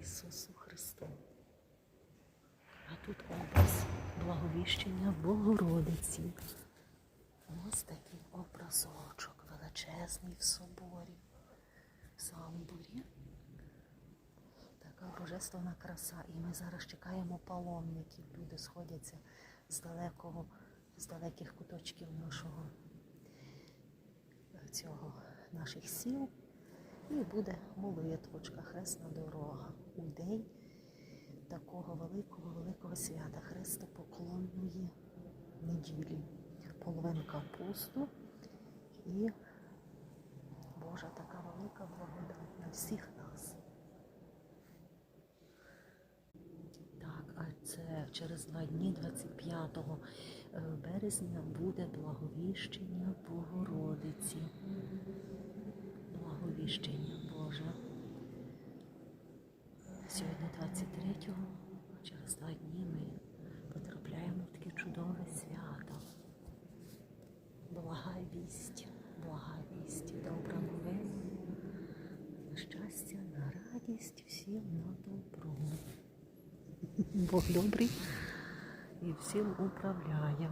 Ісусу Христу. А тут образ благовіщення Богородиці. Ось такий образочок величезний в соборі, в самбурі. Така божественна краса. І ми зараз чекаємо паломників. Люди сходяться з далекого, з далеких куточків нашого цього наших сіл. І буде молитвочка, хресна дорога день такого великого, великого свята Христопоклонної неділі. Половинка посту і Божа така велика благодать на всіх нас. Так, а це через два дні, 25 е, березня, буде благовіщення Богородиці. Благовіщення 23-го, через два дні ми потрапляємо в таке чудове свято. Блага вість, блага вість, добра новина, на щастя, на радість, всім на добро. Бог добрий і всім управляє.